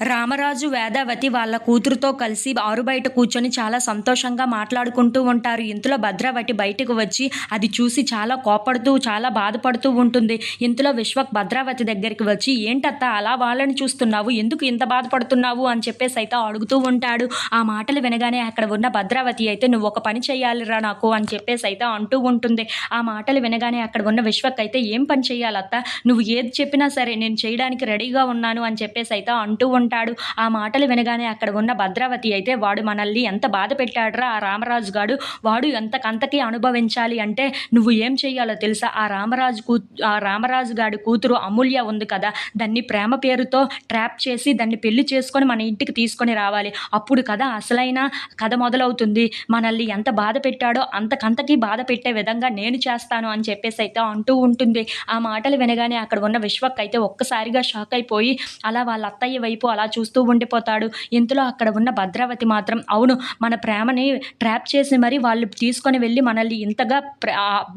రామరాజు వేదావతి వాళ్ళ కూతురుతో కలిసి ఆరు బయట కూర్చొని చాలా సంతోషంగా మాట్లాడుకుంటూ ఉంటారు. ఇంతలో భద్రావతి బయటకు వచ్చి అది చూసి చాలా కోపడుతూ చాలా బాధపడుతూ ఉంటుంది. ఇంతలో విశ్వక్ భద్రావతి దగ్గరికి వచ్చి ఏంటత్త అలా వాళ్ళని చూస్తున్నావు? ఎందుకు ఇంత బాధపడుతున్నావు? అని చెప్పేసి అయితే అడుగుతూ ఉంటాడు. ఆ మాటలు వినగానే అక్కడ ఉన్న భద్రావతి అయితే నువ్వు ఒక పని చేయాలిరా నాకు అని చెప్పేసి అయితే అంటూ ఉంటుంది. ఆ మాటలు వినగానే అక్కడ ఉన్న విశ్వక్ అయితే ఏం పని చేయాలత్త? నువ్వు ఏది చెప్పినా సరే నేను చేయడానికి రెడీగా ఉన్నాను అని చెప్పేసి అయితే అంటూ ఉంటాడు. ఆ మాటలు వినగానే అక్కడ ఉన్న భద్రావతి అయితే వాడు మనల్ని ఎంత బాధ పెట్టాడురా? ఆ రామరాజు గాడు వాడు ఎంతకంతకి అనుభవించాలి అంటే నువ్వు ఏం చేయాలో తెలుసా? ఆ రామరాజు కూ ఆ రామరాజు గాడి కూతురు అమూల్య ఉంది కదా దాన్ని ప్రేమ పేరుతో ట్రాప్ చేసి దాన్ని పెళ్ళి చేసుకొని మన ఇంటికి తీసుకొని రావాలి. అప్పుడు కదా అసలైన కథ మొదలవుతుంది. మనల్ని ఎంత బాధ పెట్టాడో అంతకంతకి బాధ పెట్టే విధంగా నేను చేస్తాను అని చెప్పేసి అయితే అంటూ ఉంటుంది. ఆ మాటలు వినగానే అక్కడ ఉన్న విశ్వక్ అయితే ఒక్కసారిగా షాక్ అయిపోయి అలా వాళ్ళ అత్తయ్య వైపు అలా చూస్తూ ఉండిపోతాడు. ఇంతలో అక్కడ ఉన్న భద్రావతి మాత్రం అవును మన ప్రేమని ట్రాప్ చేసి మరి వాళ్ళు తీసుకొని వెళ్ళి మనల్ని ఇంతగా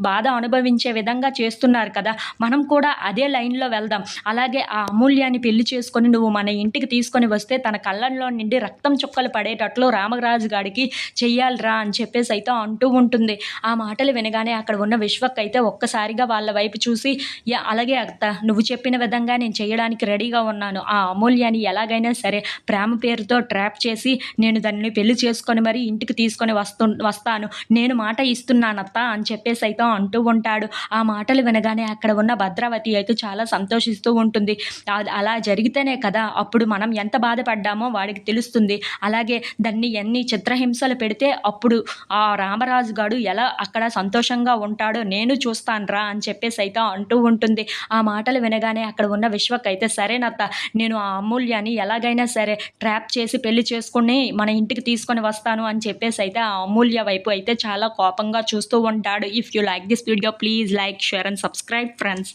బాధ అనుభవించే విధంగా చేస్తున్నారు కదా మనం కూడా అదే లైన్లో వెళ్దాం. అలాగే ఆ అమూల్యాన్ని పెళ్ళి చేసుకొని నువ్వు మన ఇంటికి తీసుకొని వస్తే తన కళ్ళల్లో నిండి రక్తం చుక్కలు పడేటట్లు రామరాజు గారికి చెయ్యాలిరా అని చెప్పేసి అయితే అంటూ ఉంటుంది. ఆ మాటలు వినగానే అక్కడ ఉన్న విశ్వక్ అయితే ఒక్కసారిగా వాళ్ళ వైపు చూసి అలాగే అత్త నువ్వు చెప్పిన విధంగా నేను చేయడానికి రెడీగా ఉన్నాను. ఆ అమూల్యాన్ని ఎలా ఎలాగైనా సరే ప్రేమ పేరుతో ట్రాప్ చేసి నేను దాన్ని పెళ్ళి చేసుకొని మరి ఇంటికి తీసుకొని వస్తు వస్తాను. నేను మాట ఇస్తున్నానత్త అని చెప్పేసి అయితే అంటూ ఉంటాడు. ఆ మాటలు వినగానే అక్కడ ఉన్న భద్రావతి అయితే చాలా సంతోషిస్తూ ఉంటుంది. అది అలా జరిగితేనే కదా అప్పుడు మనం ఎంత బాధపడ్డామో వాడికి తెలుస్తుంది. అలాగే దాన్ని ఎన్ని చిత్రహింసలు పెడితే అప్పుడు ఆ రామరాజు గారు ఎలా అక్కడ సంతోషంగా ఉంటాడో నేను చూస్తానురా అని చెప్పేసి అయితే అంటూ ఉంటుంది. ఆ మాటలు వినగానే అక్కడ ఉన్న విశ్వక్ అయితే సరేనత్త నేను ఆ అమూల్యాన్ని ఎలాగైనా సరే ట్రాప్ చేసి పెళ్ళి చేసుకుని మన ఇంటికి తీసుకొని వస్తాను అని చెప్పేసి అయితే ఆ అమూల్య వైపు అయితే చాలా కోపంగా చూస్తూ ఉంటాడు. If you like this video please like share and subscribe friends